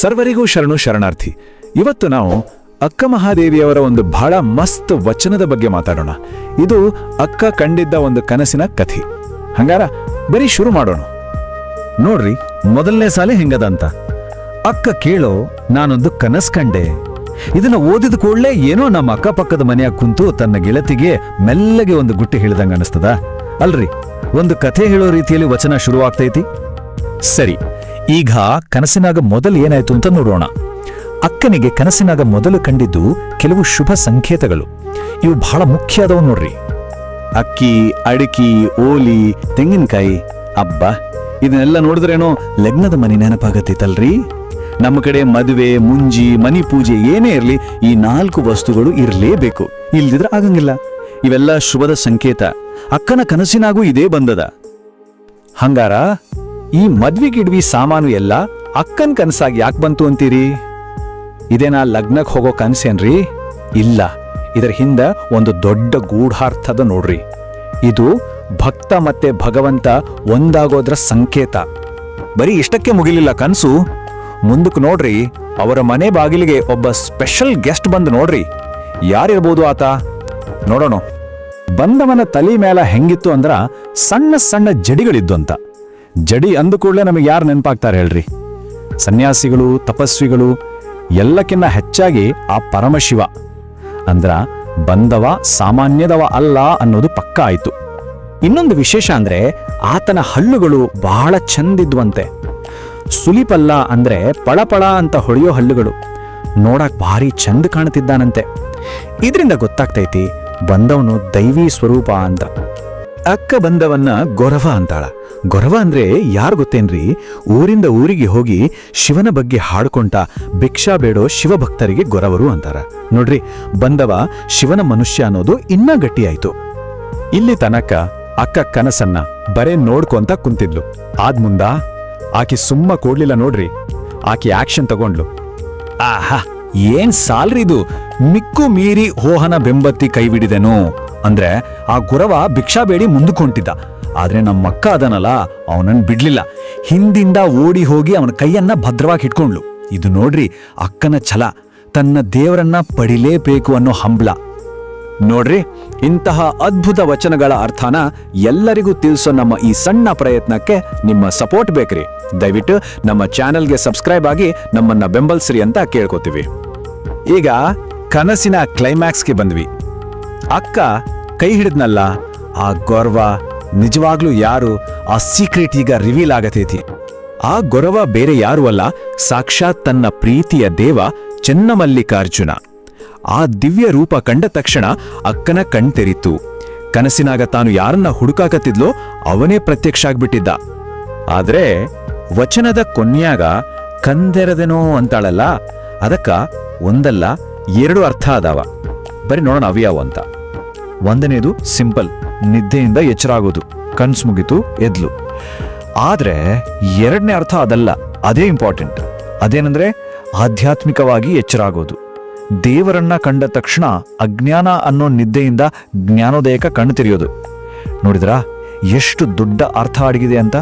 ಸರ್ವರಿಗೂ ಶರಣು ಶರಣಾರ್ಥಿ. ಇವತ್ತು ನಾವು ಅಕ್ಕ ಮಹಾದೇವಿಯವರ ಒಂದು ಬಹಳ ಮಸ್ತ್ ವಚನದ ಬಗ್ಗೆ ಮಾತಾಡೋಣ. ಇದು ಅಕ್ಕ ಕಂಡಿದ್ದ ಒಂದು ಕನಸಿನ ಕಥೆ. ಹಂಗಾರ ಬರೀ ಶುರು ಮಾಡೋಣ. ನೋಡ್ರಿ, ಮೊದಲನೇ ಸಾಲೆ ಹೆಂಗದಂತ ಅಕ್ಕ ಕೇಳೋ, ನಾನೊಂದು ಕನಸ್ ಕಂಡೆ. ಇದನ್ನ ಓದಿದ ಕೂಡಲೇ ಏನೋ ನಮ್ಮ ಅಕ್ಕಪಕ್ಕದ ಮನೆಯಾಗ ಕುಂತು ತನ್ನ ಗೆಳತಿಗೆ ಮೆಲ್ಲಗೆ ಒಂದು ಗುಟ್ಟಿ ಹೇಳಿದಂಗ ಅನಿಸ್ತದ. ಅಲ್ರಿ, ಒಂದು ಕಥೆ ಹೇಳೋ ರೀತಿಯಲ್ಲಿ ವಚನ ಶುರುವಾಗ್ತೈತಿ? ಸರಿ ಈಗ ಕನಸಿನಾಗ ಮೊದಲು ಏನಾಯ್ತು ಅಂತ ನೋಡೋಣ. ಅಕ್ಕನಿಗೆ ಕನಸಿನಾಗ ಮೊದಲು ಕಂಡಿದ್ದು ಕೆಲವು ಶುಭ ಸಂಕೇತಗಳು. ಇವು ಬಹಳ ಮುಖ್ಯ ಅದಾವ ನೋಡ್ರಿ. ಅಕ್ಕಿ, ಅಡಿಕಿ, ಓಲಿ, ತೆಂಗಿನಕಾಯಿ ಅಬ್ಬ ಇದನ್ನೆಲ್ಲ ನೋಡಿದ್ರೇನೋ ಲಗ್ನದ ಮನೆ ನೆನಪಾಗತ್ತೈತಲ್ರಿ? ನಮ್ಮ ಕಡೆ ಮದುವೆ, ಮುಂಜಿ, ಮನಿ ಪೂಜೆ ಏನೇ ಇರಲಿ ಈ ನಾಲ್ಕು ವಸ್ತುಗಳು ಇರಲೇಬೇಕು. ಇಲ್ದಿದ್ರೆ ಆಗಂಗಿಲ್ಲ. ಇವೆಲ್ಲ ಶುಭದ ಸಂಕೇತ. ಅಕ್ಕನ ಕನಸಿನಾಗೂ ಇದೇ ಬಂದದ. ಹಂಗಾರ ಈ ಮದ್ವಿಗಿಡ್ವಿ ಸಾಮಾನು ಎಲ್ಲ ಅಕ್ಕನ್ ಕನಸಾಗಿ ಯಾಕೆ ಬಂತು ಅಂತೀರಿ? ಇದೇನಾ ಲಗ್ನಕ್ ಹೋಗೋ ಕನಸೇನ್ರಿ? ಇಲ್ಲ, ಇದರ ಹಿಂದ ಒಂದು ದೊಡ್ಡ ಗೂಢಾರ್ಥದ ನೋಡ್ರಿ. ಇದು ಭಕ್ತ ಮತ್ತೆ ಭಗವಂತ ಒಂದಾಗೋದ್ರ ಸಂಕೇತ. ಬರೀ ಇಷ್ಟಕ್ಕೆ ಮುಗಿಲಿಲ್ಲ ಕನ್ಸು. ಮುಂದಕ್ಕೆ ನೋಡ್ರಿ, ಅವರ ಮನೆ ಬಾಗಿಲಿಗೆ ಒಬ್ಬ ಸ್ಪೆಷಲ್ ಗೆಸ್ಟ್ ಬಂದು ನೋಡ್ರಿ. ಯಾರಿರ್ಬೋದು ಆತ? ನೋಡೋಣ. ಬಂದವನ ತಲೆ ಮೇಲ ಹೆಂಗಿತ್ತು ಅಂದ್ರ ಸಣ್ಣ ಸಣ್ಣ ಜಡಿಗಳಿದ್ದು ಅಂತ ಜಡಿ ಅಂದ ಕೂಡಲೇ ನಮಗೆ ಯಾರು ನೆನಪಾಗ್ತಾರೆ ಹೇಳ್ರಿ. ಸನ್ಯಾಸಿಗಳು, ತಪಸ್ವಿಗಳು, ಎಲ್ಲಕ್ಕಿನ್ನ ಹೆಚ್ಚಾಗಿ ಆ ಪರಮಶಿವ. ಅಂದ್ರ ಬಂದವ, ಸಾಮಾನ್ಯದವ ಅಲ್ಲ ಅನ್ನೋದು ಪಕ್ಕ ಆಯ್ತು. ಇನ್ನೊಂದು ವಿಶೇಷ ಅಂದ್ರೆ ಆತನ ಹಲ್ಲುಗಳು ಬಹಳ ಚಂದಿದ್ವಂತೆ. ಸುಲಿಪಲ್ಲ ಅಂದ್ರೆ ಪಳಪಳ ಅಂತ ಹೊಳೆಯೋ ಹಲ್ಲುಗಳು. ನೋಡಕ್ ಭಾರಿ ಚಂದ ಕಾಣ್ತಿದ್ದಾನಂತೆ. ಇದರಿಂದ ಗೊತ್ತಾಗ್ತೈತಿ ಬಂದವನು ದೈವಿ ಸ್ವರೂಪ ಅಂತ ಅಕ್ಕ ಬಂದವನ್ನ ಗೊರವ ಅಂತಾಳ. ಗೊರವ ಅಂದ್ರೆ ಯಾರು ಗೊತ್ತೇನ್ರಿ? ಊರಿಂದ ಊರಿಗೆ ಹೋಗಿ ಶಿವನ ಬಗ್ಗೆ ಹಾಡ್ಕೊಂಟ ಭಿಕ್ಷಾ ಬೇಡೋ ಶಿವಭಕ್ತರಿಗೆ ಗೊರವರು ಅಂತಾರ. ನೋಡ್ರಿ, ಬಂದವ ಶಿವನ ಮನುಷ್ಯ ಅನ್ನೋದು ಇನ್ನ ಗಟ್ಟಿಯಾಯ್ತು ಇಲ್ಲಿ ತನಕ ಅಕ್ಕ ಕನಸನ್ನ ಬರೇ ನೋಡ್ಕೊಂತ ಕುಂತಿದ್ಲು. ಆದ್ಮುಂದ ಆಕೆ ಸುಮ್ಮ ಕೊಡ್ಲಿಲ್ಲ ನೋಡ್ರಿ. ಆಕೆ ಆಕ್ಷನ್ ತಗೊಂಡ್ಲು. ಆಹಾ, ಏನ್ ಸಾಲ್ರಿ ಇದು ಮಿಕ್ಕು ಮೀರಿ ಹೋಹನ ಬೆಂಬತ್ತಿ ಕೈಬಿಡಿದೆನು ಅಂದ್ರೆ ಆ ಗುರವ ಭಿಕ್ಷಾ ಬೇಡಿ ಮುಂದಕ್ಕೆ ಹೊಂಟಿದ್ದ ಆದ್ರೆ ನಮ್ಮಕ್ಕ ಅದನಲ್ಲ, ಅವನನ್ ಬಿಡ್ಲಿಲ್ಲ. ಹಿಂದಿಂದ ಓಡಿ ಹೋಗಿ ಅವನ ಕೈಯನ್ನ ಭದ್ರವಾಗಿ ಹಿಡ್ಕೊಂಡ್ಲು ಇದು ನೋಡ್ರಿ ಅಕ್ಕನ ಛಲ. ತನ್ನ ದೇವರನ್ನ ಪಡಿಲೇಬೇಕು ಅನ್ನೋ ಹಂಬ್ಲ. ನೋಡ್ರಿ, ಇಂತಹ ಅದ್ಭುತ ವಚನಗಳ ಅರ್ಥನ ಎಲ್ಲರಿಗೂ ತಿಳಿಸೋ ನಮ್ಮ ಈ ಸಣ್ಣ ಪ್ರಯತ್ನಕ್ಕೆ ನಿಮ್ಮ ಸಪೋರ್ಟ್ ಬೇಕ್ರಿ. ದಯವಿಟ್ಟು ನಮ್ಮ ಚಾನೆಲ್ಗೆ ಸಬ್ಸ್ಕ್ರೈಬ್ ಆಗಿ ನಮ್ಮನ್ನ ಬೆಂಬಲಿಸ್ರಿ ಅಂತ ಕೇಳ್ಕೊತೀವಿ. ಈಗ ಕನಸಿನ ಕ್ಲೈಮ್ಯಾಕ್ಸ್ಗೆ ಬಂದ್ವಿ. ಅಕ್ಕ ಕೈ ಹಿಡಿದ್ನಲ್ಲ, ಆ ಗೌರವ ನಿಜವಾಗ್ಲೂ ಯಾರು ಆ ಸೀಕ್ರೆಟ್ ಈಗ ರಿವೀಲ್ ಆಗತೈತಿ. ಆ ಗೌರವ ಬೇರೆ ಯಾರು ಅಲ್ಲ, ಸಾಕ್ಷಾತ್ ತನ್ನ ಪ್ರೀತಿಯ ದೇವ ಚೆನ್ನಮಲ್ಲಿಕಾರ್ಜುನ. ಆ ದಿವ್ಯ ರೂಪ ಕಂಡ ತಕ್ಷಣ ಅಕ್ಕನ ಕಣ್ತೆರಿತು ಕನಸಿನಾಗ ತಾನು ಯಾರನ್ನ ಹುಡುಕಾಕತ್ತಿದ್ಲೋ ಅವನೇ ಪ್ರತ್ಯಕ್ಷ ಆಗ್ಬಿಟ್ಟಿದ್ದ ಆದ್ರೆ ವಚನದ ಕೊನ್ಯಾಗ ಕಂದೆರದೆನೋ ಅಂತಾಳಲ್ಲ, ಅದಕ್ಕ ಒಂದಲ್ಲ, ಎರಡು ಅರ್ಥ ಅದಾವ. ಬರೀ ನೋಡೋಣ ಅವ್ಯಾವು ಅಂತ. ಒಂದನೇದು ಸಿಂಪಲ್, ನಿದ್ದೆಯಿಂದ ಎಚ್ಚರ ಆಗೋದು ಕನ್ಸು ಮುಗಿತು, ಎದ್ಲು. ಆದ್ರೆ ಎರಡನೇ ಅರ್ಥ ಅದಲ್ಲ, ಅದೇ ಇಂಪಾರ್ಟೆಂಟ್ ಅದೇನಂದ್ರೆ ಆಧ್ಯಾತ್ಮಿಕವಾಗಿ ಎಚ್ಚರ ಆಗೋದು ದೇವರನ್ನ ಕಂಡ ತಕ್ಷಣ ಅಜ್ಞಾನ ಅನ್ನೋ ನಿದ್ದೆಯಿಂದ ಜ್ಞಾನೋದಯಕ ಕಣ್ಣು ತೆರೆಯೋದು. ನೋಡಿದ್ರಾ, ಎಷ್ಟು ದೊಡ್ಡ ಅರ್ಥ ಅಡಗಿದೆ ಅಂತ?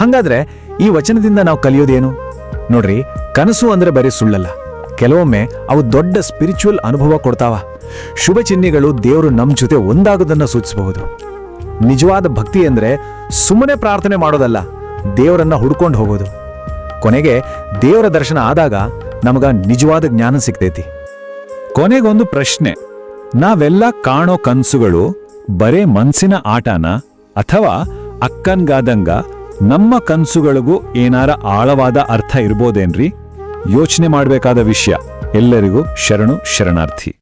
ಹಂಗಾದ್ರೆ ಈ ವಚನದಿಂದ ನಾವು ಕಲಿಯೋದೇನು? ನೋಡ್ರಿ, ಕನಸು ಅಂದ್ರೆ ಬರೀ ಸುಳ್ಳಲ್ಲ. ಕೆಲವೊಮ್ಮೆ ಅವು ದೊಡ್ಡ ಸ್ಪಿರಿಚುವಲ್ ಅನುಭವ ಕೊಡ್ತಾವ. ಶುಭ ಚಿಹ್ನೆಗಳು ದೇವರು ನಮ್ಮ ಜೊತೆ ಒಂದಾಗೋದನ್ನು ಸೂಚಿಸಬಹುದು. ನಿಜವಾದ ಭಕ್ತಿ ಅಂದ್ರೆ ಸುಮ್ಮನೆ ಪ್ರಾರ್ಥನೆ ಮಾಡೋದಲ್ಲ, ದೇವರನ್ನ ಹುಡ್ಕೊಂಡು ಹೋಗೋದು. ಕೊನೆಗೆ ದೇವರ ದರ್ಶನ ಆದಾಗ ನಮಗ ನಿಜವಾದ ಜ್ಞಾನ ಸಿಗ್ತೈತಿ. ಕೊನೆಗೊಂದು ಪ್ರಶ್ನೆ, ನಾವೆಲ್ಲ ಕಾಣೋ ಕನಸುಗಳು ಬರೇ ಮನ್ಸಿನ ಆಟನ ಅಥವಾ ಅಕ್ಕನ್ಗಾದಂಗ ನಮ್ಮ ಕನ್ಸುಗಳಿಗೂ ಏನಾರ ಆಳವಾದ ಅರ್ಥ ಇರ್ಬೋದೇನ್ರಿ? ಯೋಚನೆ ಮಾಡಬೇಕಾದ ವಿಷಯ. ಎಲ್ಲರಿಗೂ ಶರಣು ಶರಣಾರ್ಥಿ.